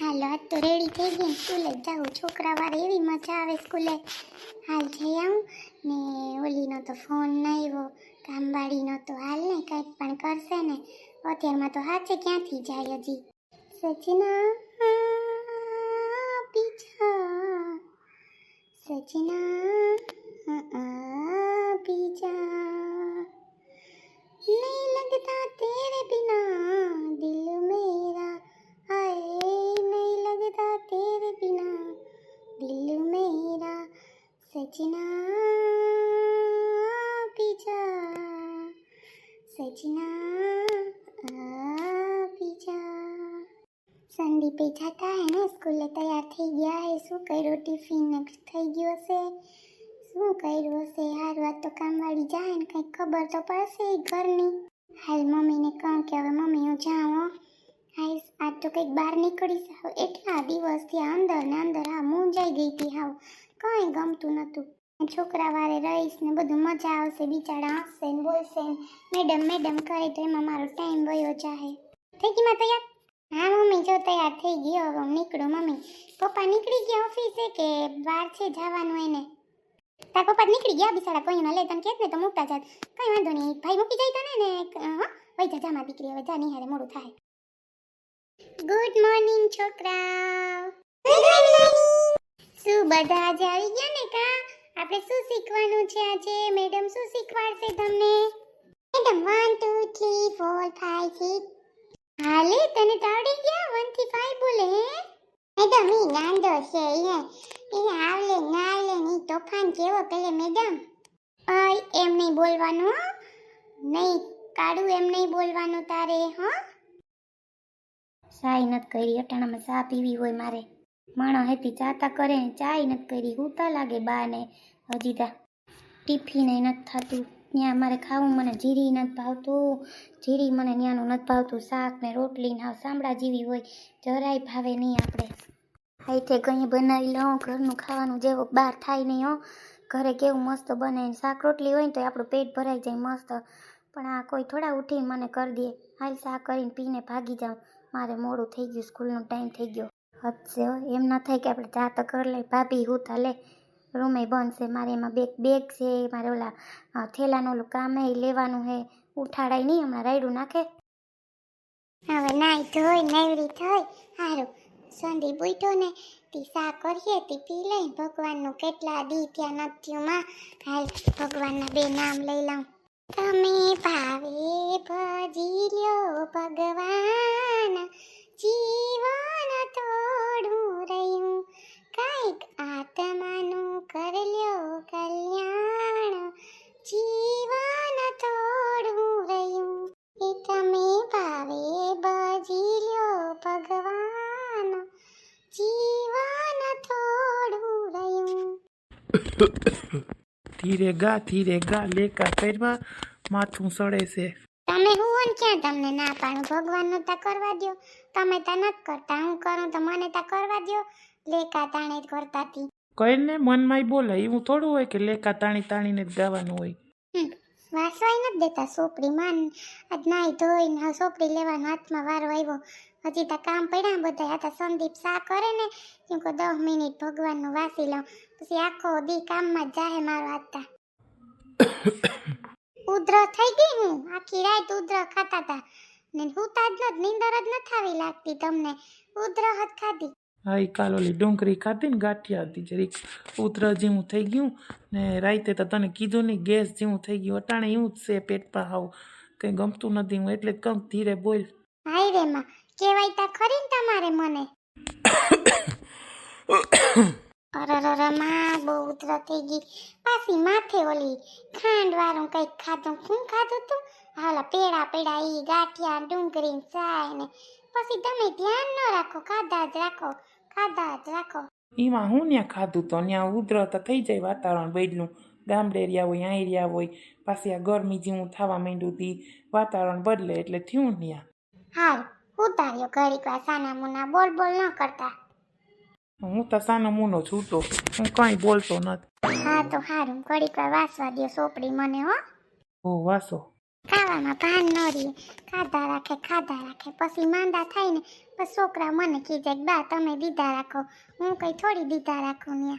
હાલો, આજ તો રેડી થઈ ગઈ સ્કૂલે જાઉં. છોકરા વાર એવી મજા આવે સ્કૂલે. હાલ જઈ આવું. ને ઓલીનો તો ફોન આવ્યો કામવાળીનો તો હાલ ને કંઈક પણ કરશે ને. અત્યારમાં તો હાથે ક્યાંથી જાય હજી? સચના પીછા સચના પીછા જતા હે ને સ્કૂલે તૈયાર થઈ ગયા હે. શું કર્યું? ટિફિન થઈ ગયો હશે? શું કર્યું હશે? હારું વાત તો કામવાળી જાય ને કંઈક ખબર તો પડશે ઘરની. હાલ મમ્મીને કહું કે હવે મમ્મી, હું જાઉં હાઈસ આજ તો કંઈક બહાર નીકળીશ. જાવ એટલા દિવસથી અંદર ને અંદર હા મૂંઝાઈ ગઈ હતી હાવ. કંઈ ગમતું નહોતું છોકરા વારે રહીશ ને બધું મજા આવશે, બિચારા હસશે ને બોલશે મેડમ મેડમ, કરે તો એમાં મારો ટાઈમ વયો જાહે. થઈ ગઈ માં તૈયાર? હા, મમ્મી, જો તૈયાર થઈ ગયો. હવે નીકળું. મમ્મી, પપ્પા નીકળી ગયા ઓફિસે કે બહાર છે જવાનું એને? તાર પપ્પા નીકળી ગયા બિચારા કોઈ ન લે, તને કેત ને તો મૂકતા જાત. કઈ વાંધો નહીં. ભાઈ મૂકી જાય તને ને હા? વઈ જા દીકરી, હવે જા, નિહાળે, મોડું થાય. ગુડ મોર્નિંગ છોકરા શું, બધા આજે આવી ગયા ને કા? આપણે શું શીખવાનું છે આજે? મેડમ શું શીખવાડશે તમને? Madam one two three four five six હાલે, તને તો ગયા? 1 થી 5 બોલે, હે? મેડમ ઈ નાંદો છે ઈ ઈ આવલે ના આવલે ની તોફાન કેવો પેલે, મેડમ? ઓય એમ નહીં બોલવાનું નહીં કાડું એમ નહીં બોલવાનું તારે, હો. ચાય નથી કરી, અટાણામાં ચા પીવી હોય મારે. માણો હેતી ચાતા કરે, ચાય નથી કરી, હુતા લાગે બા ને હજી તા ટિફિન નથી થતું. ત્યાં મારે ખાવું મને જીરી નથી ભાવતું. જીરી મને ત્યાંનું નથી ભાવતું. શાક ને રોટલી ને સાંભળા જેવી હોય. જરાય ભાવે નહીં આપણે. હાઈથે કંઈ બનાવી લઉં, ઘરનું ખાવાનું જેવું બહાર થાય નહીં હો. ઘરે કેવું મસ્ત બને શાક રોટલી હોય ને તો આપણું પેટ ભરાઈ જાય મસ્ત. પણ આ કોઈ થોડા ઉઠીને મને કરી દે. હાલ શાક કરીને પીને ભાગી જાઉં. મારે મોડું થઈ ગયું, સ્કૂલનો ટાઈમ થઈ ગયો. હદશે એમ ન થાય કે આપણે જાત કરી લઈ ભાભી હું લે. રૂમે બંધ છે. મારે એમાં બેગ બેગ છે, મારે ઓલા થેલાનું ઓલું કામ લેવાનું હે. ઉઠાડાય નહીં, હમણાં રાયડું નાખે. હવે નાઈ ધોઈ, નવરી થઈ સારું સંદીપ બુઈટો ને, તી સા કરીએ, તી પી લઈ. ભગવાનનું કેટલા દી ત્યાં નથી માં. હાલ ભગવાનના બે નામ લઈ લઉં. તમે ભાવે ભજી લ્યો ભગવાન. જીવન થોડું રહ્યું. કાંઈક આત્માનું કર લ્યો કલ્યાણ. જીવન થોડું રહ્યું. એ તમે ભાવે ભજી લ્યો ભગવાન. જીવન થોડું રહ્યું. ધીરે ગા ધીરે ગા લેકા પેરમાં માથું સડે છે. તમે હું ક્યાં તમને ના પાડું? ભગવાનનું તા કરવા દ્યો. તમે તા નથી કરતા. હું કરું તો મને તા કરવા દ્યો. લેકા તાણે જ કરતા તી. કઈને મનમાં બોલે એવું થોડું હોય કે લેકા તાણી તાણીને જ ગાવાનું હોય. વાસવાય નથી દેતા સોપડી માન આજ નાઈ ધોઈને હા સોપડી લેવાનો હાથમાં વારો આવ્યો. હજી તો કામ પડ્યા બધા આ તા સંદીપ સા કરે ને? એમ કહો દસ મિનિટ ભગવાનનું વાસી લઉં. પછી આખો દી કામમાં જ જાહે મારો હાથ તા. ઉધર થઈ ગઈ હું. આખી રાત ઉધ્ર ખાતા હતા ને હુતા જ નથી નીંદર જ નથી આવી લાગતી તમને. ઉધ્ર જ ખાધી. હા એ કાલ ઓલી ડુંગળી ખાધી ને ગાંઠિયા હતી જરીક ઉતર જેવું થઈ ગયું ને રાતે તો તને કીધું નહીં, ગેસ જેવું થઈ ગયું, અટાણે એવું જ છે પેટ પર હાવ. કંઈ ગમતું નથી હું એટલે કમ ધીરે બોલ. હાય રે માં કેવાય તા ખરી તમારે મને? અરરરમાં, બહુ ઉતરા થઈ ગઈ. પાછી માથે ઓલી ખાંડ વાળું કંઈક ખાધું. શું ખાધું તું? હાલા, પેડા પેડા, ઈ ગાંઠિયા ડુંગળી ચાય ને. પછી તમે ધ્યાન ન રાખો, ખાધા જ રાખો. ખાધા જ રાખો. એમાં હું ત્યાં ખાધું તો? ત્યાં ઉધરત થઈ જાય વાતાવરણ બદલું. ગામડે રહ્યા હોય અહીં રહ્યા હોય પાછી આ ગરમી જેવું થવા માંડ્યું તી વાતાવરણ બદલે એટલે થયું ત્યાં હાલ ઉતાર્યો ઘડીક વાર સાના મુના બોલ બોલ ન કરતા. હું તો સાનો મુનો છૂટો હું કાંઈ બોલતો નથી. હા તો હારું ઘડીક વાર વાસવા દે સોપડી મને હો. ઓ વાસો. ખાવામાં ભાન ન રહે ખાધા રાખે ખાધા રાખે પછી માંદા થાય ને બસ છોકરા મને કીધે કે, બા, તમે દીધા રાખો. હું કઈ થોડી દીધા રાખું ન્યા.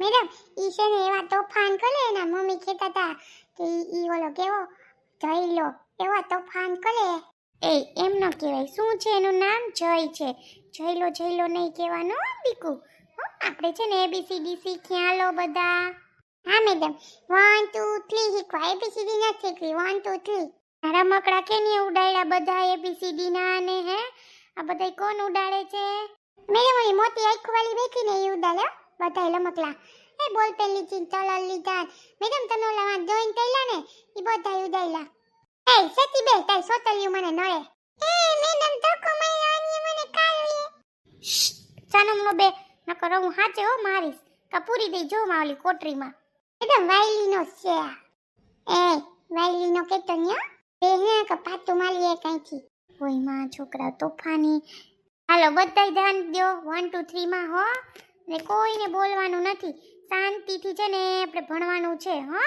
મેડમ, ઈ છે ને એવા તોફાન કરે એના મમ્મી કહેતા હતા કે ઈ- ઓલો કેવો, જયલો, એવા તોફાન કરે. એ એમ ન કહેવાય. શું છે એનું નામ? જય છે. જયલો જયલો નહીં કહેવાનો બીકુ. આપણે છે ને એબીસીડી શીખ્યા લો બધા? હા, મેડમ. વન ટુ થ્રી શીખવા. એબીસીડી નથી શીખવી. વન ટુ થ્રી મારા મકડા કે નહીં ઉડાડ્યા બધા એબીસીડી ના ને હે? આ બધા કોણ ઉડાડે છે? મેડમ એ મોટી આંખ વાળી બેઠી ને એ ઉડાડ્યા બધા લમકલા એ બોલ પેન લીધી તલલ લીધા મેડમ તમે ઓલા વાં જોઈન કઈલા ને એ બધા ઉડાડ્યા એ સતી બે તાઈ સોતલિયું મને નળે એ, મેડમ, ધક્કો આની મને કાળીએ સાનમનો બે, નકર હું હાચે, હો, મારીશ. કપૂરી દઈ જો માવલી કોટરીમાં. મેડમ વાયલીનો છે આ. એ વાયલીનો કેતો ન્યા બે હે કે પાતું માલીએ કાંઈથી? ઓયમાં છોકરા તોફાની. હાલો, બધાય ધ્યાન દ્યો. વન ટુ થ્રી માં, હો. ને કોઈને બોલવાનું નથી. શાંતિથી છે ને આપણે ભણવાનું છે, હો.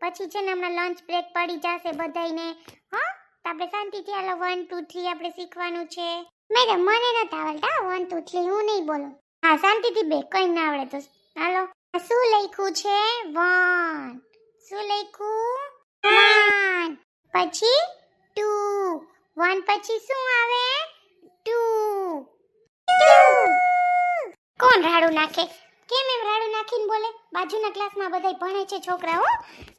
પછી છે ને હમણાં લંચ બ્રેક પડી જશે બધાયને, હો. તો આપણે શાંતિથી, હાલો વન ટુ થ્રી આપણે શીખવાનું છે. મેડમ, મને નથી આવડતા વન ટુ થ્રી હું નહીં બોલું. હા, શાંતિથી બે, કંઈ ના આવડે તો. હાલો શું લખ્યું છે? વન શું લખ્યું? વન પછી ટુ. વન પછી શું આવે? ટુ. કોણ રાડું નાખે? કેમ એમ રાડું નાખીને બોલે? બાજુના ક્લાસમાં બધાય ભણે છે છોકરાઓ.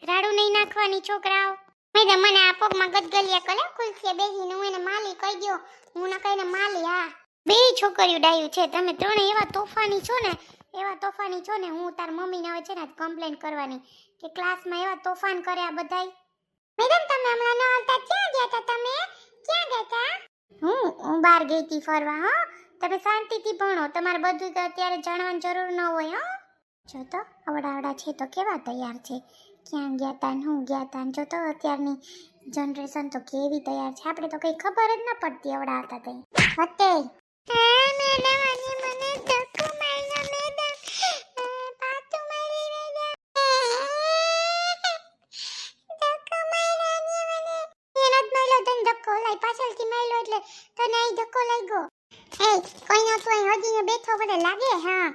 રાડું નહીં નાખવાની છોકરાઓ. મેડમ મને આ પગમાં ગદગલિયા કરે ખુલશે બેહીને હું એને માલી કહી ગયો હું ન કહીને માલી, હા. બે છોકરીઓ ડાયું છે. તમે ત્રણે એવા તોફાની છો ને? એવા તોફાની છો ને? હું તાર મમ્મીને હવે છે ને કમ્પ્લેન કરવાની. કે ક્લાસમાં એવા તોફાન કરે આ બધાય. મેડમ તમે હમણાં ન આવતા ક્યાં ગયા હતા? તમે ક્યાં ગયા હતા? હું? હું બહાર ગઈ હતી ફરવા હો? તમે શાંતિથી ભણો. તમારે બધું તો અત્યારે જાણવાની જરૂર ન હોય હો? જો તો આવડાવડા છે તો કેવા તૈયાર છે? ક્યાં ગયા તા ને હું ગયા તા ને જો તો અત્યારની જનરેશન તો કેવી તૈયાર છે? આપણે તો કઈ ખબર જ ન પડતી અવડાવતા હતા તઈ હતે આજે મને ધક્કો લાઈ પાછળથી માર્યો એટલે તને અહીં ધક્કો લાગ્યો. એ કોઈ ના તું અહીં હજીને બેઠો પડે લાગે, હા.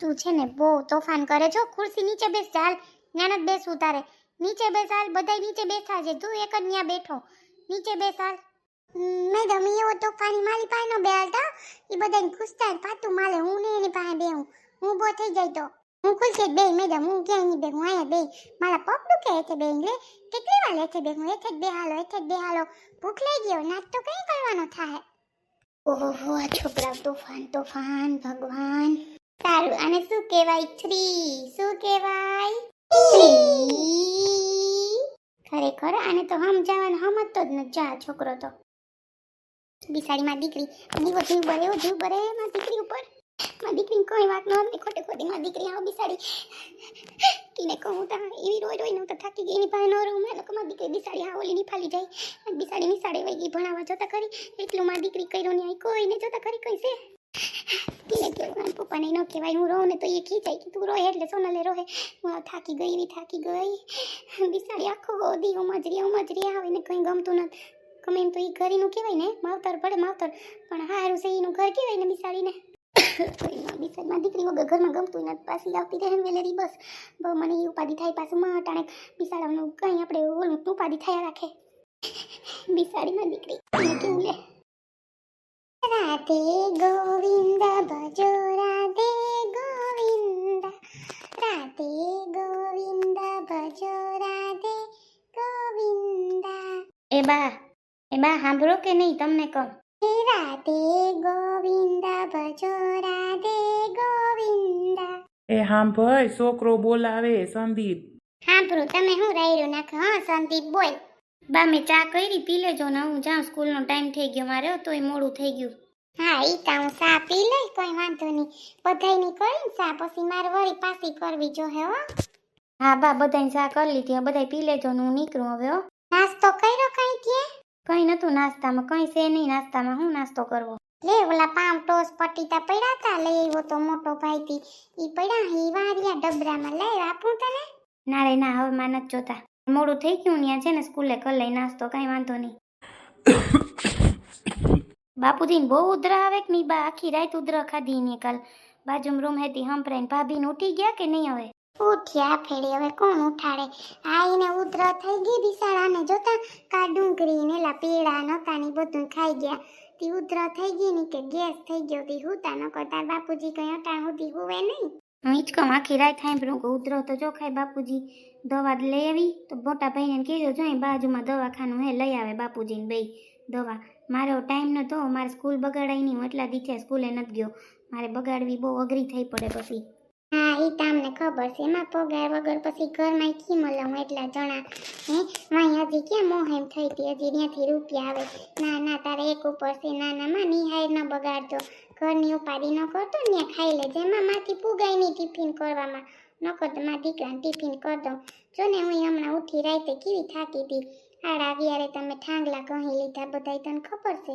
તું છે ને બહુ તોફાન કરે છો ખુરશી નીચે બેસ ચાલ ત્યાં જ બેસવું તારે નીચે બેસાલ બધાય નીચે બેઠા છે. તું એક જ ત્યાં બેઠો. નીચે બેસાલ મેડમ એવો તોફાની મારી પાસે નો બેહાલતા એ બધાને ખુશતા પાતું માલે. હું ને એની પાસે બેહું. હું બહુ થઈ જાય તો. હું જ બે મેડમ હું ક્યાંય નહીં બે હું અહીંયા બે મારા પગ દુખે એટલે બે એટલે કેટલી વાર લેથે બે હું એથે જ બેહાલો એથે જ બેહાલો. ભૂખ લઈ ગયો નાસ્તો કઈ કરવાનો થાય? ઓહો આ છોકરા તોફાન તોફાન, ભગવાન. સારું, આને શું કહેવાય? થ્રી શું કહેવાય? ખરેખર, આને તો સમજાવવાનું સમજતો જ નથી. જા, છોકરો તો. બિસાડીમાં દીકરી. દીવો જીવ બરે એવો જીવ બરે એમાં દીકરી ઉપર. માં દીકરીને કોઈ વાત ન હતી. ખોટે ખોટી મારી દીકરી આવો બિસાડી. કીને કહું તા એવી રોઈ રોઈને હું તો થાકી ગઈ. એની પાસે ન રહું. મેં લોકો મારી દીકરી બિસાડી, હા, ઓલી નિફાલી જાય. બિસાડી નિસાડે વહી ગઈ. ભણાવવા જોતા ખરી. એટલું મારી દીકરી કર્યો ને કોઈને જોતા ખરી, કઈ છે. કીને કેવું મારા પપ્પાને ન કહેવાય. હું રહું ને તો એ ખીચાય કે તું રોહે એટલે સોનલે રોહે. હું થાકી ગઈ, એવી થાકી ગઈ. બિસાડી આખો દી ઉમજરી ઉમજરી આવે ને કંઈ ગમતું નથી. ગમે એમ તો એ ઘરીનું કહેવાય ને. માવતર પડે માવતર. પણ હારું છે, એનું ઘર કહેવાય ને બિસાડીને. બિસાડીમાં દીકરી વગર ઘરમાં ગમતું નથી. પાછી આવતી રહે વેલેરી બસ. મને એ ઉપાધિ થાય પાછું માં અટાણે બિસાડાનું કંઈ આપણે ઓલું ઉપાધિ થયા રાખે. બિસાડીમાં દીકરી. કેવું લે? રાધે ગોવિંદ, ભજો રાધે ગોવિંદ. રાધે ગોવિંદ, ભજો રાધે ગોવિંદ. એ બા એ બા, સાંભળો કે નહીં તમને કહું? રાધે ગોવિંદ ભજો રાધે ગોવિંદ. એ સાંભળ છોકરો બોલાવે સંદીપ. સાંભળું તમે હું રાયરું નાખ હા સંદીપ બોલ. બા મેં ચા કરી પી લેજો ને હું જાઉં સ્કૂલનો ટાઈમ થઈ ગયો મારે તોય મોડું થઈ ગયું. હા ઈ તો હું ચા પી લઈ કોઈ વાંધો નહીં. બધાયની કરીને ચા પછી મારે વળી પાછી કરવી જો હે હો. હા બા બધાય ચા કરી લીધી હવે બધાય પી લેજો ને હું નીકળું હવે હો. નાસ્તો કર્યો કઈ કે? કઈ નતું નાસ્તામાં, કઈ છે નહીં નાસ્તામાં, હું નાસ્તો કરવો? લે ઓલા પામ ટોસ પટીતા પડ્યા હતા લઈ આવ્યો તો મોટો ભાઈ થી ઈ પડ્યા હી વારિયા ડબરામાં. લઈ આપું તને? ના રે ના, હવે માં નથી જોતા. મોડું થઈ ગયું ત્યાં છે ને સ્કૂલે કર લઈ નાસ્તો, કઈ વાંધો નહીં. બાપુજીને બહુ ઉધરા આવે કે નહીં? બા, આખી રાત ઉધરા ખાધી ને કાલ. બાજુમાં રૂમ હતી હંપરાઈને ભાભીને ઉઠી ગયા કે નહીં હવે? ઉઠ્યા ફેડી હવે કોણ ઉઠાડે? આઈને ઉધરા થઈ ગઈ બિસાડાને જોતા કા ડુંગળી ને લા પીળા નતા ને બધું ખાઈ ગયા. તી ઉધરા થઈ ગઈ ને કે ગેસ થઈ ગયો તી હુતા ન કરતા બાપુજી કઈ અટાણ સુધી હુવે નહીં. હું હિંચકમ આખી રાત સાંભળ્યું કે ઉધરો તો જો ખાય બાપુજી, દવા લઈ આવી. તો મોટા ભાઈને કીધું જોઈ બાજુમાં દવાખાનું હે, લઈ આવે બાપુજીને બે દવા. મારો ટાઈમ નતો, મારે સ્કૂલ બગાડાઈ નહીં એટલા દીથે સ્કૂલે નથી ગયો. મારે બગાડવી બહુ અઘરી થઈ પડે પછી. હા એ તમને ખબર છે. એમાં પગાર વગર પછી ઘરમાં કી મળવું એટલા જણા, હે? વાંઈ હજી ક્યાં મોહેમ થઈ હતી? હજી ત્યાંથી રૂપિયા આવે. ના ના, તારે એક ઉપર છે. ના ના, માં નિહાર ન બગાડતો. ઘરની ઉપાડી ન કરતો ને ખાઈ લે. જેમાં માંથી પુગાય નહીં ટિફિન કરવામાં. નકર તો મારા દીકરાને ટિફિન કર દઉં. જો ને હું હમણાં ઉઠી રાતે કેવી થાકી હતી? આડા અગિયારે તમે ઠાંગલા કહી લીધા બધાય, તને ખબર છે?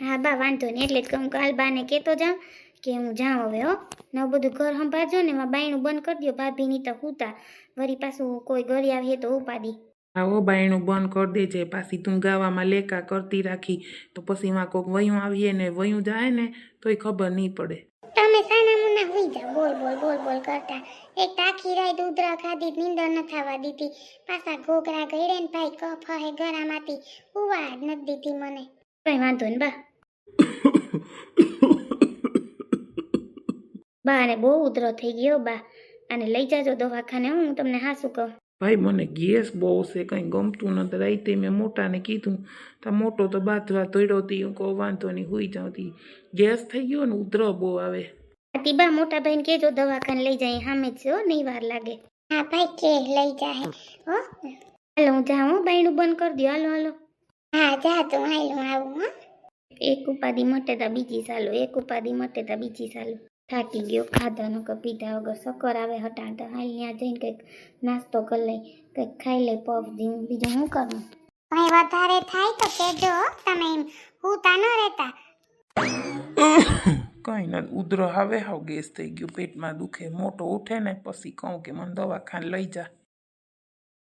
હા, બા, વાંધો નહીં. એટલે જ કહું કાલ બાને કહેતો જાઉં. કે હું જાઉં હવે હો. ને બધું ઘર સંભાળજો ને એમાં બાયણું બંધ કરી દો ભાભીની તો હુતા. વળી પાછું કોઈ ઘરે આવીએ તો ઉપાડી. આવો બાયણું બંધ કરી દેજે પાછી તું ગાવામાં લેકા કરતી રાખી. તો પછી માં કોઈક વયું આવીએ ને વયું જાય ને તોય ખબર નહીં પડે. તમે સાના મુના હોઈ જાઓ બોલ બોલ બોલ બોલ કરતા. એક તાખી રાઈ દૂધરા ખાધી નીંદર ન થવા દીધી. પાછા ઘોઘરા ગળે ને ભાઈ કફ હે ગરામાંથી ઉવા જ નથી દીધી મને. કઈ વાંધો ને બા. બા ને બહુ ઉધરો થઈ ગયો બા. અને લઈ જાજો દવાખાને હું તમને હાસું કહું. ભાઈ મને ગેસ બહુ છે કંઈ ગમતું નથી. રાતે મેં મોટાને કીધું તો મોટો તો બાથવા તોડ્યો હતી હું કહું વાંધો નહીં હોઈ જાઉં ગેસ થઈ ગયો ને ઉધરો બહુ આવે. બા મોટા ભાઈને કહેજો દવાખાને લઈ જાય સામે જ હો નહીં વાર લાગે. હા ભાઈ કે લઈ જાય હો. હાલો હું જાઉં હો, બાયણું બંધ કરી દો હાલો હાલો. હા જા તો હાલો આવું હો. એક ઉપાધિ મટે તા બીજી સાલું એક ઉપાધિ મટે તા બીજી સાલું થાકી ગયો. ખાધાનો કે પીધા વગર સકર આવે હટાડતા હાલ ત્યાં જઈને કંઈક નાસ્તો કરી લઈ કંઈક ખાઈ લઈ પફ જીવું બીજું શું કરું? ભાઈ વધારે થાય તો કેજો હો, તમે એમ હુતા ન રહેતા. કંઈ ના ઉધરો આવે હાવ ગેસ થઈ ગયો પેટમાં દુખે મોટો ઉઠે ને પછી કહું કે મને દવાખાને લઈ જા.